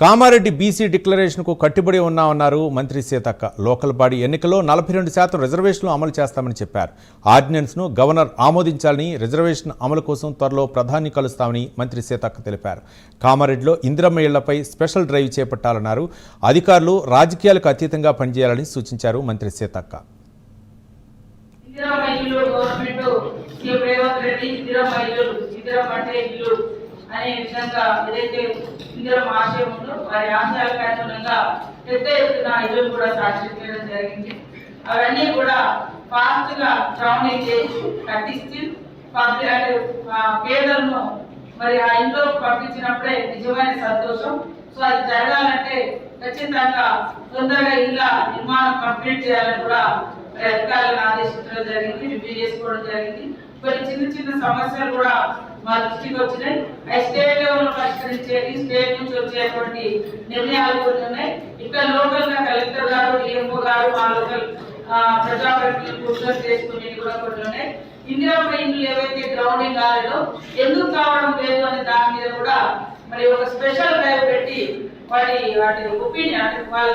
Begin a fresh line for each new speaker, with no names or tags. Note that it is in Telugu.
కామారెడ్డి బీసీ డిక్లరేషన్కు కట్టుబడి ఉన్నామన్నారు మంత్రి సీతక్క. లోకల్ బాడీ ఎన్నికల్లో నలభై రెండు శాతం రిజర్వేషన్లు అమలు చేస్తామని చెప్పారు. ఆర్డినెన్స్ను గవర్నర్ ఆమోదించాలని రిజర్వేషన్ అమలు కోసం త్వరలో ప్రధాని కలుస్తామని మంత్రి సీతక్క తెలిపారు. కామారెడ్డిలో ఇందిరమ్మ ఇళ్ళపై స్పెషల్ డ్రైవ్ చేపట్టాలన్నారు. అధికారులు రాజకీయాలకు అతీతంగా పనిచేయాలని సూచించారు మంత్రి సీతక్క.
ఇందిరా మహిళలు గవర్నమెంట్ రేవంత్ రెడ్డి ఇందిరా మహిళలు ఇందిరా అంటే ఇల్లు. అనే విధంగా ఏదైతే ఇందిరా ఆశయం ఉందో వారి ఆశయాలకు అనుగుణంగా పెద్ద ఎత్తున ఇల్లు కూడా సాక్షి చేయడం జరిగింది. అవన్నీ కూడా ఫాస్ట్గా రౌండింగ్ చేసి కట్టించి ఆ పేదలను మరి ఆ ఇంట్లో పంపించినప్పుడే నిజమైన సంతోషం. సో అది జరగాలంటే ఖచ్చితంగా తొందరగా ఇళ్ళ నిర్మాణం కంప్లీట్ చేయాలని కూడా అధికారులను ఆదేశించడం జరిగింది రివ్యూ చేసుకోవడం జరిగింది. కొన్ని చిన్న చిన్న సమస్యలు కూడా మా దృష్టికి వచ్చినాయి. అవి స్టేట్ లెవెల్ పరిష్కరించేది స్టేట్ నుంచి వచ్చేటువంటి నిర్ణయాలు కొన్ని ఉన్నాయి. ఇక్కడ లోకల్గా కలెక్టర్ గారు డిఎంఓ గారు మా లోకల్ ప్రజాప్రతినిధులు కూర్చొని చేసుకునేవి కూడా కొన్ని ఉన్నాయి. ఇందిరా ఇండ్లు ఏవైతే గ్రౌండింగ్ కాలేదో ఎందుకు కావడం లేదు అనే దాని మీద కూడా మరి ఒక స్పెషల్ డ్రైవ్ పెట్టి వాటి వాటి ఒపీనియన్ అంటే వాళ్ళ